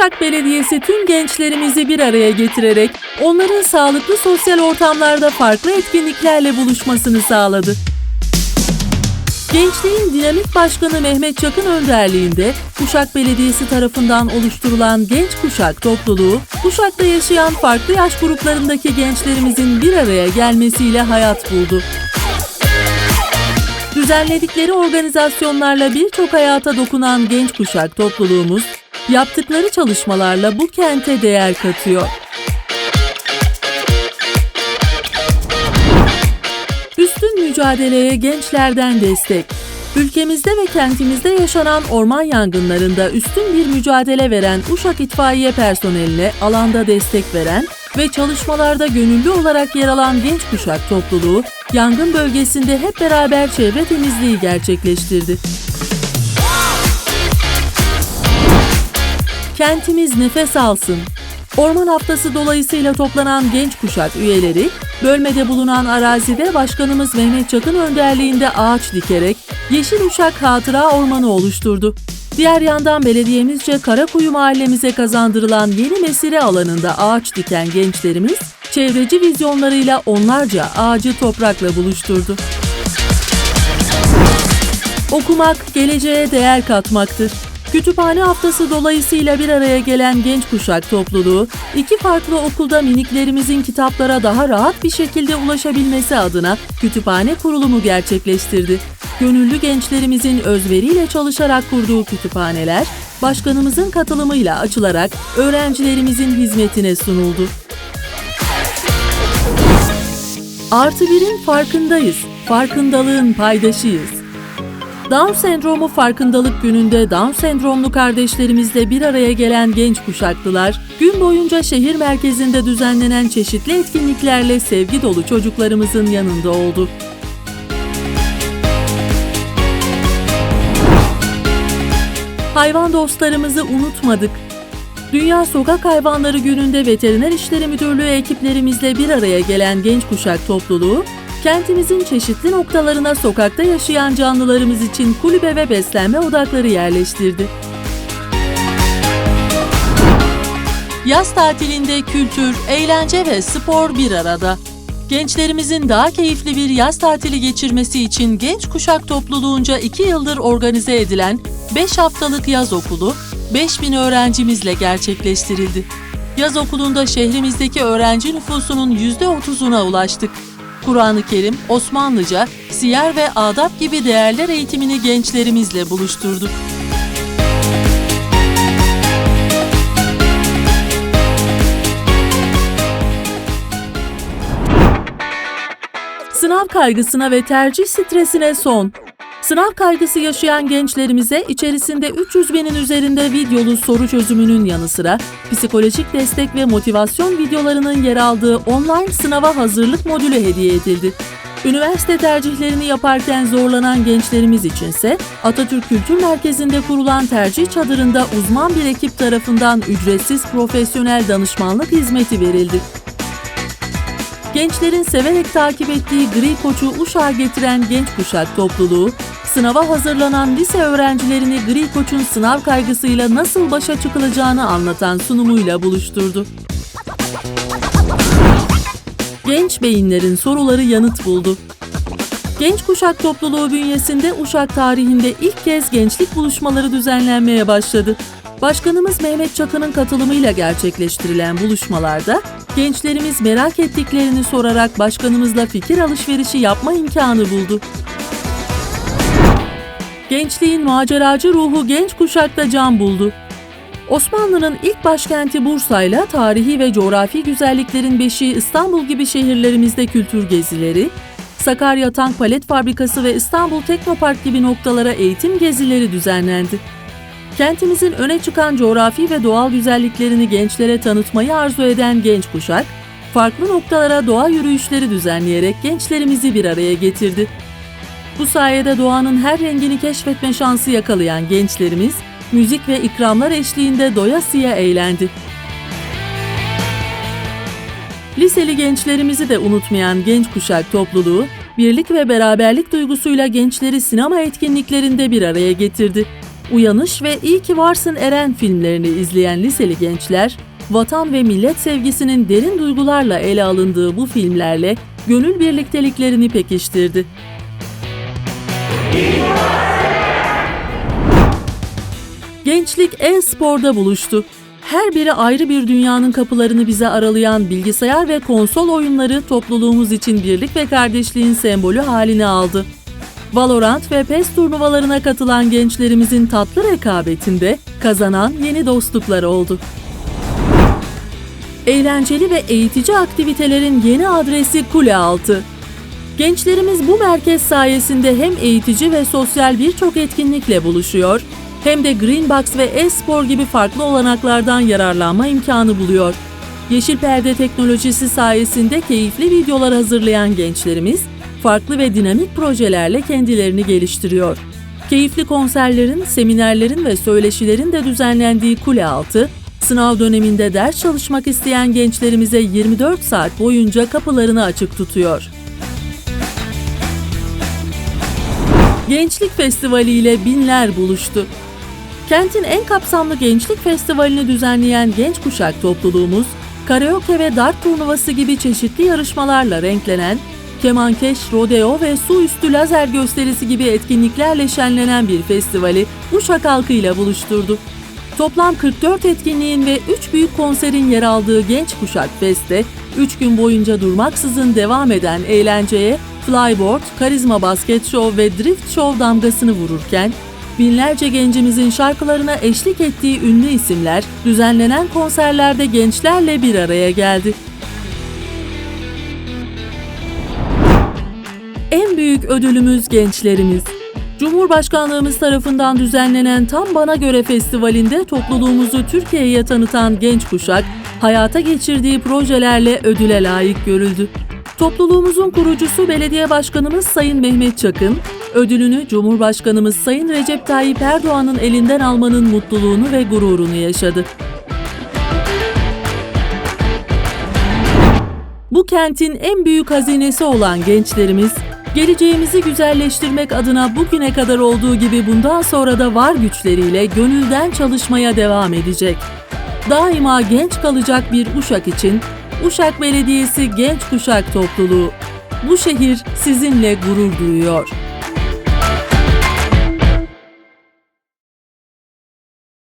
Uşak Belediyesi tüm gençlerimizi bir araya getirerek onların sağlıklı sosyal ortamlarda farklı etkinliklerle buluşmasını sağladı. Gençliğin Dinamik Başkanı Mehmet Çakın önderliğinde Uşak Belediyesi tarafından oluşturulan Genç Kuşak topluluğu, Uşak'ta yaşayan farklı yaş gruplarındaki gençlerimizin bir araya gelmesiyle hayat buldu. Düzenledikleri organizasyonlarla birçok hayata dokunan genç kuşak topluluğumuz, yaptıkları çalışmalarla bu kente değer katıyor. Üstün mücadeleye gençlerden destek. Ülkemizde ve kentimizde yaşanan orman yangınlarında üstün bir mücadele veren Uşak İtfaiye personeline alanda destek veren ve çalışmalarda gönüllü olarak yer alan genç kuşak topluluğu, yangın bölgesinde hep beraber çevre temizliği gerçekleştirdi. Kentimiz nefes alsın. Orman Haftası dolayısıyla toplanan genç kuşak üyeleri, bölmede bulunan arazide Başkanımız Mehmet Çakın önderliğinde ağaç dikerek Yeşil Uşak Hatıra Ormanı oluşturdu. Diğer yandan belediyemizce Karakuyu mahallemize kazandırılan yeni mesire alanında ağaç diken gençlerimiz, çevreci vizyonlarıyla onlarca ağacı toprakla buluşturdu. Okumak geleceğe değer katmaktır. Kütüphane haftası dolayısıyla bir araya gelen genç kuşak topluluğu, iki farklı okulda miniklerimizin kitaplara daha rahat bir şekilde ulaşabilmesi adına kütüphane kurulumu gerçekleştirdi. Gönüllü gençlerimizin özveriyle çalışarak kurduğu kütüphaneler, başkanımızın katılımıyla açılarak öğrencilerimizin hizmetine sunuldu. Artı birin farkındayız, farkındalığın paydaşıyız. Down sendromu farkındalık gününde Down sendromlu kardeşlerimizle bir araya gelen genç kuşaklılar, gün boyunca şehir merkezinde düzenlenen çeşitli etkinliklerle sevgi dolu çocuklarımızın yanında oldu. Hayvan dostlarımızı unutmadık. Dünya Sokak Hayvanları Günü'nde Veteriner İşleri Müdürlüğü ekiplerimizle bir araya gelen genç kuşak topluluğu, kentimizin çeşitli noktalarına sokakta yaşayan canlılarımız için kulübe ve beslenme odakları yerleştirdi. Yaz tatilinde kültür, eğlence ve spor bir arada. Gençlerimizin daha keyifli bir yaz tatili geçirmesi için genç kuşak topluluğunca 2 yıldır organize edilen 5 haftalık yaz okulu 5000 öğrencimizle gerçekleştirildi. Yaz okulunda şehrimizdeki öğrenci nüfusunun %30'una ulaştık. Kur'an-ı Kerim, Osmanlıca, siyer ve adab gibi değerler eğitimini gençlerimizle buluşturduk. Sınav kaygısına ve tercih stresine son. Sınav kaygısı yaşayan gençlerimize içerisinde 300 binin üzerinde videolu soru çözümünün yanı sıra psikolojik destek ve motivasyon videolarının yer aldığı online sınava hazırlık modülü hediye edildi. Üniversite tercihlerini yaparken zorlanan gençlerimiz içinse Atatürk Kültür Merkezi'nde kurulan tercih çadırında uzman bir ekip tarafından ücretsiz profesyonel danışmanlık hizmeti verildi. Gençlerin severek takip ettiği Gri Koç'u Uşak'a getiren genç kuşak topluluğu, sınava hazırlanan lise öğrencilerini Gri Koç'un sınav kaygısıyla nasıl başa çıkılacağını anlatan sunumuyla buluşturdu. Genç beyinlerin soruları yanıt buldu. Genç kuşak topluluğu bünyesinde Uşak tarihinde ilk kez gençlik buluşmaları düzenlenmeye başladı. Başkanımız Mehmet Çakı'nın katılımıyla gerçekleştirilen buluşmalarda gençlerimiz merak ettiklerini sorarak başkanımızla fikir alışverişi yapma imkanı buldu. Gençliğin maceracı ruhu genç kuşakta can buldu. Osmanlı'nın ilk başkenti Bursa'yla tarihi ve coğrafi güzelliklerin beşiği İstanbul gibi şehirlerimizde kültür gezileri, Sakarya Tank Palet Fabrikası ve İstanbul Teknopark gibi noktalara eğitim gezileri düzenlendi. Kentimizin öne çıkan coğrafi ve doğal güzelliklerini gençlere tanıtmayı arzu eden genç kuşak, farklı noktalara doğa yürüyüşleri düzenleyerek gençlerimizi bir araya getirdi. Bu sayede doğanın her rengini keşfetme şansı yakalayan gençlerimiz, müzik ve ikramlar eşliğinde doyasıya eğlendi. Liseli gençlerimizi de unutmayan genç kuşak topluluğu, birlik ve beraberlik duygusuyla gençleri sinema etkinliklerinde bir araya getirdi. Uyanış ve İyi ki Varsın Eren filmlerini izleyen liseli gençler, vatan ve millet sevgisinin derin duygularla ele alındığı bu filmlerle gönül birlikteliklerini pekiştirdi. Gençlik e-sporda buluştu. Her biri ayrı bir dünyanın kapılarını bize aralayan bilgisayar ve konsol oyunları topluluğumuz için birlik ve kardeşliğin sembolü haline aldı. Valorant ve PES turnuvalarına katılan gençlerimizin tatlı rekabetinde kazanan yeni dostluklar oldu. Eğlenceli ve eğitici aktivitelerin yeni adresi Kule Altı. Gençlerimiz bu merkez sayesinde hem eğitici ve sosyal birçok etkinlikle buluşuyor, hem de Greenbox ve e-spor gibi farklı olanaklardan yararlanma imkanı buluyor. Yeşil perde teknolojisi sayesinde keyifli videolar hazırlayan gençlerimiz, farklı ve dinamik projelerle kendilerini geliştiriyor. Keyifli konserlerin, seminerlerin ve söyleşilerin de düzenlendiği Kule Altı, sınav döneminde ders çalışmak isteyen gençlerimize 24 saat boyunca kapılarını açık tutuyor. Gençlik Festivali ile binler buluştu. Kentin en kapsamlı gençlik festivalini düzenleyen genç kuşak topluluğumuz, karaoke ve dart turnuvası gibi çeşitli yarışmalarla renklenen, kemankeş, rodeo ve su üstü lazer gösterisi gibi etkinliklerle şenlenen bir festivali Uşak halkıyla buluşturdu. Toplam 44 etkinliğin ve 3 büyük konserin yer aldığı Genç Kuşak Fest'te 3 gün boyunca durmaksızın devam eden eğlenceye flyboard, karizma basket show ve drift show damgasını vururken binlerce gencimizin şarkılarına eşlik ettiği ünlü isimler düzenlenen konserlerde gençlerle bir araya geldi. En büyük ödülümüz gençlerimiz. Cumhurbaşkanlığımız tarafından düzenlenen Tam Bana Göre Festivali'nde topluluğumuzu Türkiye'ye tanıtan genç kuşak, hayata geçirdiği projelerle ödüle layık görüldü. Topluluğumuzun kurucusu Belediye Başkanımız Sayın Mehmet Çakın, ödülünü Cumhurbaşkanımız Sayın Recep Tayyip Erdoğan'ın elinden almanın mutluluğunu ve gururunu yaşadı. Bu kentin en büyük hazinesi olan gençlerimiz, geleceğimizi güzelleştirmek adına bugüne kadar olduğu gibi bundan sonra da var güçleriyle gönülden çalışmaya devam edecek. Daima genç kalacak bir Uşak için Uşak Belediyesi Genç Kuşak Topluluğu. Bu şehir sizinle gurur duyuyor.